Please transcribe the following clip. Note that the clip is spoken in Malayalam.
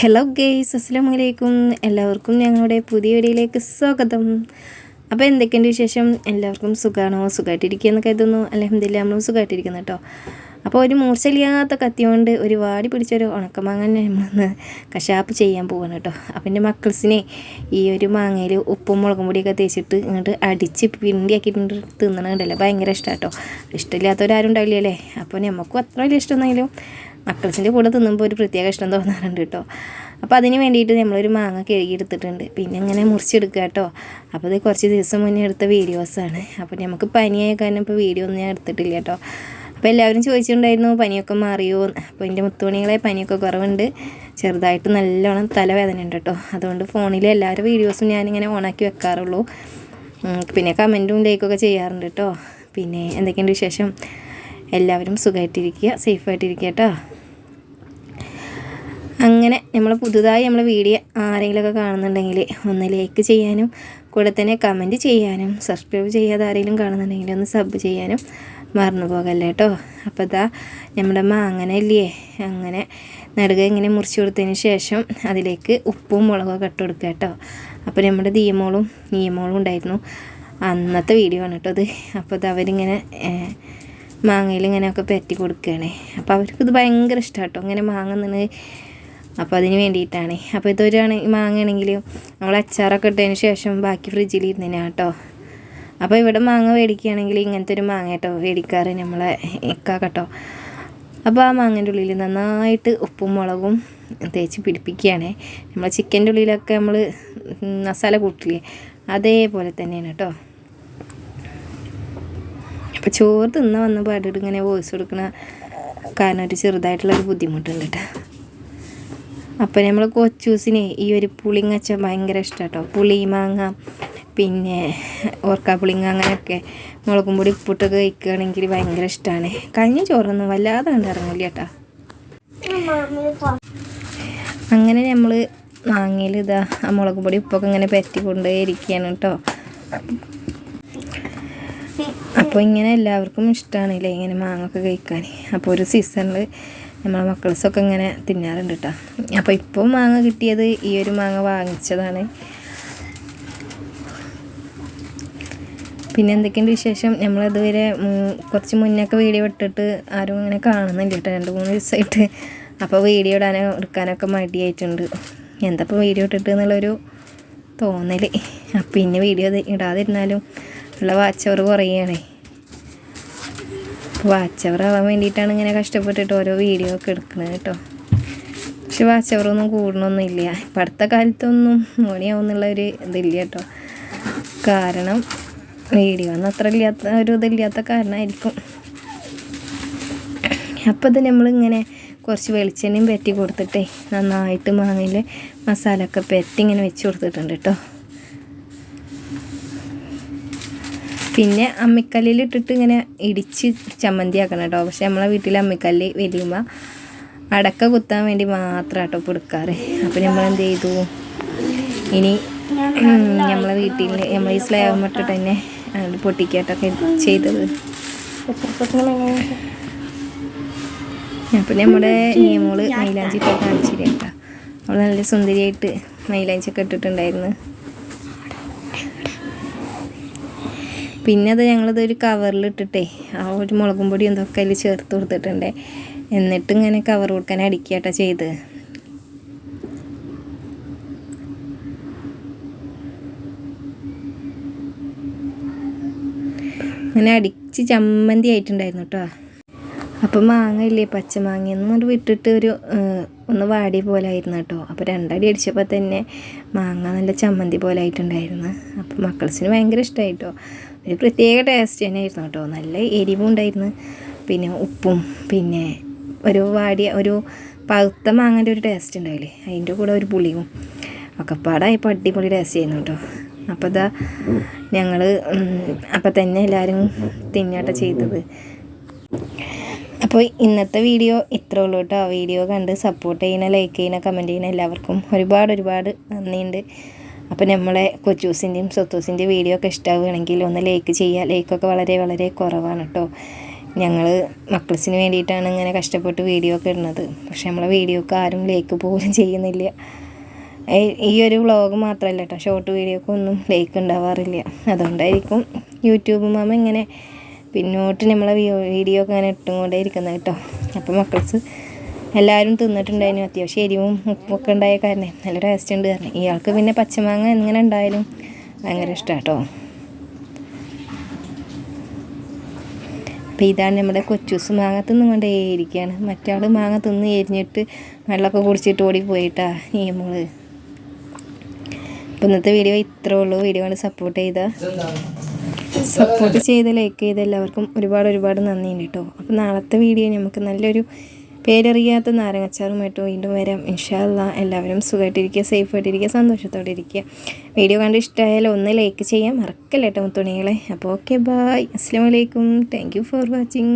ഹലോ ഗെയ്സ് അസ്സാം വലൈക്കും എല്ലാവർക്കും ഞങ്ങളുടെ പുതിയ വീഡിയോയിലേക്ക് സ്വാഗതം. അപ്പോൾ എന്തൊക്കെയുണ്ട് വിശേഷം? എല്ലാവർക്കും സുഖമാണോ സുഖമായിട്ടിരിക്കുകയെന്ന് കരുതുന്നു. അലഹമില്ല നമ്മളും സുഖമായിട്ടിരിക്കുന്നു കേട്ടോ അപ്പോൾ ഒരു മൂർച്ചയില്ലാത്ത കത്തി കൊണ്ട് ഒരു വാടി പിടിച്ചൊരു ഉണക്കമാങ്ങ നമ്മളൊന്ന് കശാപ്പ് ചെയ്യാൻ പോവാണ് കേട്ടോ അപ്പം എന്റെ മക്കൾസിനെ ഈ ഒരു മാങ്ങയിൽ ഉപ്പും മുളകും പൊടിയൊക്കെ തേച്ചിട്ട് ഇങ്ങോട്ട് അടിച്ച് പിണ്ടിയാക്കിയിട്ടുണ്ട്. തിന്നണുണ്ടല്ലോ ഭയങ്കര ഇഷ്ടമാണ് കേട്ടോ ഇഷ്ടമില്ലാത്തവരാരും ഉണ്ടാവില്ലല്ലേ? അപ്പോൾ നമുക്കും അത്ര വലിയ ഇഷ്ടമൊന്നുമില്ല മക്കൾസിന്റെ കൂടെ തിന്നുമ്പോൾ ഒരു പ്രത്യേക ഇഷ്ടം തോന്നാറുണ്ട് കേട്ടോ. അപ്പോൾ അതിന് വേണ്ടിയിട്ട് നമ്മളൊരു മാങ്ങ കഴുകി എടുത്തിട്ടുണ്ട് പിന്നെ ഇങ്ങനെ മുറിച്ചെടുക്കുക കേട്ടോ. അപ്പോൾ ഇത് കുറച്ച് ദിവസം മുന്നേ എടുത്ത വീഡിയോസാണ് അപ്പോൾ നമുക്ക് പനിയായ കാരണം ഇപ്പോൾ വീഡിയോ ഒന്നും ഞാൻ എടുത്തിട്ടില്ല കേട്ടോ. അപ്പോൾ എല്ലാവരും ചോദിച്ചിട്ടുണ്ടായിരുന്നു പനിയൊക്കെ മാറിയോ? അപ്പോൾ എന്റെ മുത്തുമണികളെ പനിയൊക്കെ കുറവുണ്ട്. ചെറുതായിട്ട് നല്ലോണം തലവേദന ഉണ്ട് കേട്ടോ. അതുകൊണ്ട് ഫോണിലെ എല്ലാവരും വീഡിയോസും ഞാനിങ്ങനെ ഓണാക്കി വെക്കാറുള്ളൂ. പിന്നെ കമന്റും ലൈക്കൊക്കെ ചെയ്യാറുണ്ട് കേട്ടോ. പിന്നെ എന്തൊക്കെയുണ്ട് വിശേഷം? എല്ലാവരും സുഖമായിട്ടിരിക്കുക സേഫായിട്ടിരിക്കുക കേട്ടോ. അങ്ങനെ നമ്മൾ പുതുതായി നമ്മൾ വീഡിയോ ആരെങ്കിലുമൊക്കെ കാണുന്നുണ്ടെങ്കിൽ ഒന്ന് ലൈക്ക് ചെയ്യാനും കൂടെ തന്നെ കമന്റ് ചെയ്യാനും സബ്സ്ക്രൈബ് ചെയ്യാതെ ആരെങ്കിലും കാണുന്നുണ്ടെങ്കിൽ ഒന്ന് സബ് ചെയ്യാനും മറന്നു പോകല്ലേ കേട്ടോ അപ്പോൾ ഇതാ നമ്മുടെ മാങ്ങനെ ഇല്ലേ അങ്ങനെ നടുക ഇങ്ങനെ മുറിച്ച് കൊടുത്തതിന് ശേഷം അതിലേക്ക് ഉപ്പും മുളകൊക്കെ ഇട്ട് കൊടുക്കുക കേട്ടോ അപ്പോൾ നമ്മുടെ ദീയമോളും നീയമോളും ഉണ്ടായിരുന്നു. അന്നത്തെ വീഡിയോ ആണ് കേട്ടോ അത് അപ്പോൾ ഇത് അവരിങ്ങനെ മാങ്ങയിൽ ഇങ്ങനെയൊക്കെ പറ്റി കൊടുക്കുകയാണ്. അപ്പോൾ അവർക്ക് ഇത് ഭയങ്കര ഇഷ്ടമാണ് കേട്ടോ ഇങ്ങനെ മാങ്ങ നിന്ന് അപ്പോൾ അതിന് വേണ്ടിയിട്ടാണ്. അപ്പോൾ ഇതൊരാണ് മാങ്ങയാണെങ്കിൽ നമ്മൾ അച്ചാറൊക്കെ ഇട്ടതിന് ശേഷം ബാക്കി ഫ്രിഡ്ജിൽ ഇരുന്നതിനാണ് കേട്ടോ. അപ്പോൾ ഇവിടെ മാങ്ങ മേടിക്കുകയാണെങ്കിൽ ഇങ്ങനത്തെ ഒരു മാങ്ങ കേട്ടോ മേടിക്കാറ് നമ്മളെ ഇക്ക കേട്ടോ. അപ്പോൾ ആ മാങ്ങേന്റെ ഉള്ളിൽ നന്നായിട്ട് ഉപ്പും മുളകും തേച്ച് പിടിപ്പിക്കുകയാണ്. നമ്മൾ ചിക്കന്റെ ഉള്ളിലൊക്കെ നമ്മൾ മസാല കൂട്ടില്ലേ അതേപോലെ തന്നെയാണ് കേട്ടോ. അപ്പോൾ ചോറ് തിന്ന വന്ന പാടിയിട്ട് ഇങ്ങനെ വോയിസ് കൊടുക്കണ കാരണം ഒരു ചെറുതായിട്ടുള്ളൊരു ബുദ്ധിമുട്ടുണ്ട് കേട്ടോ. അപ്പോൾ നമ്മൾ കൊച്ചൂസിന് ഈ ഒരു പുളിങ്ങച്ച ഭയങ്കര ഇഷ്ടം കേട്ടോ പുളി മാങ്ങ പിന്നെ ഓർക്കാപ്പുളിങ്ങ അങ്ങനെയൊക്കെ മുളകും പൊടി ഉപ്പിട്ടൊക്കെ കഴിക്കുകയാണെങ്കിൽ ഭയങ്കര ഇഷ്ടമാണ് കഴിഞ്ഞ ചോറൊന്നും വല്ലാതെ കണ്ടിറങ്ങില്ല കേട്ടോ അങ്ങനെ നമ്മൾ മാങ്ങയിൽ ഇതാ ആ മുളക് പൊടി ഉപ്പൊക്കെ ഇങ്ങനെ പറ്റിക്കൊണ്ട് ഇരിക്കുകയാണ് കേട്ടോ അപ്പോൾ ഇങ്ങനെ എല്ലാവർക്കും ഇഷ്ടമാണ് അല്ലേ ഇങ്ങനെ മാങ്ങൊക്കെ കഴിക്കാൻ. അപ്പോൾ ഒരു സീസണിൽ നമ്മളെ മക്കൾസൊക്കെ ഇങ്ങനെ തിന്നാറുണ്ട് കേട്ടോ അപ്പോൾ ഇപ്പോൾ മാങ്ങ കിട്ടിയത് ഈ ഒരു മാങ്ങ വാങ്ങിച്ചതാണ്. പിന്നെ എന്തൊക്കെയുണ്ട് വിശേഷം? നമ്മളിതുവരെ കുറച്ച് മുന്നൊക്കെ വീഡിയോ ഇട്ടിട്ട് ആരും ഇങ്ങനെ കാണുന്നില്ല കേട്ടോ രണ്ട് മൂന്ന് ദിവസമായിട്ട്. അപ്പോൾ വീഡിയോ ഇടാനോ എടുക്കാനൊക്കെ മടിയായിട്ടുണ്ട്. എന്താ ഇപ്പോൾ വീഡിയോ ഇട്ടിട്ട് എന്നുള്ളൊരു തോന്നൽ പിന്നെ വീഡിയോ ഇടാതിരുന്നാലും ഉള്ള വാച്ചവർ കുറയുകയാണേ വാച്ച് അവർ വേണ്ടിയിട്ടാണ് ഇങ്ങനെ കഷ്ടപ്പെട്ടിട്ട് ഓരോ വീഡിയോ ഒക്കെ എടുക്കുന്നത് കേട്ടോ. പക്ഷെ വാച്ച് അവറൊന്നും കൂടണമൊന്നുമില്ല ഇപ്പം അടുത്ത കാലത്തൊന്നും മോണിയാവുന്നുള്ള ഒരു ഇതില്ല കേട്ടോ. കാരണം വീഡിയോ ഒന്നും അത്ര ഇല്ലാത്ത ഒരു ഇതില്ലാത്ത കാരണമായിരിക്കും. അപ്പോൾ ഇത് നമ്മളിങ്ങനെ കുറച്ച് വെളിച്ചെണ്ണയും പെറ്റി കൊടുത്തിട്ടേ നന്നായിട്ട് മാങ്ങയിൽ മസാലയൊക്കെ പെറ്റി ഇങ്ങനെ വെച്ച് കൊടുത്തിട്ടുണ്ട് കേട്ടോ. പിന്നെ അമ്മിക്കല്ലിൽ ഇട്ടിട്ട് ഇങ്ങനെ ഇടിച്ച് ചമ്മന്തി ആക്കണം കേട്ടോ. പക്ഷെ നമ്മളെ വീട്ടിൽ അമ്മിക്കല്ല് വലിയുമ്പോൾ അടക്ക കുത്താൻ വേണ്ടി മാത്രം കേട്ടോ കൊടുക്കാറ് അപ്പം അപ്പോൾ നമ്മൾ എന്ത് ചെയ്തു? ഇനി നമ്മളെ വീട്ടിൽ നമ്മൾ ഈ സ്ലേവ് ഇട്ടിട്ട് തന്നെ പൊട്ടിക്കാട്ടൊക്കെ ചെയ്തത്. അപ്പം നമ്മുടെ നിയമോൾ മൈലാഞ്ചി കാണിച്ചില്ല കേട്ടോ. അവൾ നല്ല സുന്ദരിയായിട്ട് മൈലാഞ്ചി ഒക്കെ ഇട്ടിട്ടുണ്ടായിരുന്നു. പിന്നെ അത് ഞങ്ങളത് ഒരു കവറിൽ ഇട്ടിട്ടേ ആ ഒരു മുളകും പൊടി എന്തൊക്കെ അതിൽ ചേർത്ത് കൊടുത്തിട്ടുണ്ട്. എന്നിട്ട് ഇങ്ങനെ കവർ കൊടുക്കാൻ അടിക്കട്ടെ ചെയ്ത്. അങ്ങനെ അടിച്ച് ചമ്മന്തി ആയിട്ടുണ്ടായിരുന്നു കേട്ടോ അപ്പം മാങ്ങ ഇല്ലേ പച്ചമാങ്ങയെന്ന് കൊണ്ട് വിട്ടിട്ട് ഒരു ഒന്ന് വാടിയ പോലെ ആയിരുന്നു കേട്ടോ അപ്പോൾ രണ്ടടി അടിച്ചപ്പോൾ തന്നെ മാങ്ങ നല്ല ചമ്മന്തി പോലെ ആയിട്ടുണ്ടായിരുന്നു. അപ്പോൾ മക്കൾസിന് ഭയങ്കര ഇഷ്ടമായിട്ടോ ഒരു പ്രത്യേക ടേസ്റ്റ് തന്നെ ആയിരുന്നു കേട്ടോ. നല്ല എരിവും ഉണ്ടായിരുന്നു. പിന്നെ ഉപ്പും പിന്നെ ഒരു വാടിയ ഒരു പഴുത്ത മാങ്ങന്റെ ഒരു ടേസ്റ്റ് ഉണ്ടാവില്ലേ? അതിന്റെ കൂടെ ഒരു പുളിയും ഒക്കെ പാടായപ്പോൾ അടിപൊളി ടേസ്റ്റ് ചെയ്യുന്നു കേട്ടോ. അപ്പോൾ ഇതാ ഞങ്ങൾ അപ്പം തന്നെ എല്ലാവരും തിന്നാട്ട ചെയ്തത്. അപ്പോൾ ഇന്നത്തെ വീഡിയോ ഇത്രേ ഉള്ളൂ കേട്ടോ. വീഡിയോ കണ്ട് സപ്പോർട്ട് ചെയ്യുന്ന ലൈക്ക് ചെയ്യുന്ന കമന്റ് ചെയ്യുന്ന എല്ലാവർക്കും ഒരുപാട് ഒരുപാട് നന്ദിയുണ്ട്. അപ്പോൾ നമ്മളെ കൊച്ചൂസിന്റെയും സ്വത്തൂസിന്റെയും വീഡിയോ ഒക്കെ ഇഷ്ടമാവുകയാണെങ്കിൽ ഒന്ന് ലൈക്ക് ചെയ്യുക. ലൈക്കൊക്കെ വളരെ വളരെ കുറവാണ് കേട്ടോ ഞങ്ങൾ മക്കൾസിന് വേണ്ടിയിട്ടാണ് ഇങ്ങനെ കഷ്ടപ്പെട്ട് വീഡിയോ ഒക്കെ ഇടുന്നത്. പക്ഷെ നമ്മളെ വീഡിയോ ഒക്കെ ആരും ലൈക്ക് പോലും ചെയ്യുന്നില്ല. ഈ ഒരു വ്ളോഗ് മാത്രമല്ല കേട്ടോ ഷോർട്ട് വീഡിയോക്ക് ഒന്നും ലൈക്ക് ഉണ്ടാവാറില്ല അതുകൊണ്ടായിരിക്കും യൂട്യൂബ് മാമ ഇങ്ങനെ പിന്നോട്ട് നമ്മളെ വീഡിയോ ഒക്കെ ഇങ്ങനെ ഇട്ടും കൊണ്ടേ ഇരിക്കുന്നത് കേട്ടോ അപ്പോൾ മക്കൾസ് എല്ലാവരും തിന്നിട്ടുണ്ടായിരുന്നു. അത്യാവശ്യം എരിവും ഉപ്പും ഒക്കെ ഉണ്ടായ കാരണം. നല്ല ടേസ്റ്റ് ഉണ്ട് കാരണം ഇയാൾക്ക് പിന്നെ പച്ചമാങ്ങ എങ്ങനെ ഉണ്ടായാലും ഭയങ്കര ഇഷ്ടമാട്ടോ അപ്പോൾ ഇതാണ് നമ്മുടെ കൊച്ചൂസ് മാങ്ങ തിന്നും കൊണ്ടേ ഇരിക്കുകയാണ് മറ്റാൾ മാങ്ങ തിന്ന് എരിഞ്ഞിട്ട് വെള്ളമൊക്കെ കുടിച്ചിട്ട് ഓടി പോയിട്ടാ ഈ മോൾ. അപ്പോൾ ഇന്നത്തെ വീഡിയോ ഇത്രേ ഉള്ളൂ. വീഡിയോ കൊണ്ട് സപ്പോർട്ട് ചെയ്ത. സപ്പോർട്ട് ചെയ്ത് ലൈക്ക് ചെയ്ത എല്ലാവർക്കും ഒരുപാട് ഒരുപാട് നന്ദിയുണ്ട് കേട്ടോ അപ്പോൾ നാളത്തെ വീഡിയോ നമുക്ക് നല്ലൊരു പേരറിയാത്ത നാരങ്ങച്ചാറുമായിട്ട് വീണ്ടും വരാം. ഇൻഷാല്ല എല്ലാവരും സുഖമായിട്ടിരിക്കുക സേഫായിട്ടിരിക്കുക സന്തോഷത്തോടെ ഇരിക്കുക വീഡിയോ കണ്ട് ഇഷ്ടമായാലും ഒന്ന് ലൈക്ക് ചെയ്യാം മറക്കല്ലേട്ടോ തുണികളെ അപ്പോൾ ഓക്കെ ബായ് അസ്സാം വലൈക്കും താങ്ക് ഫോർ വാച്ചിങ്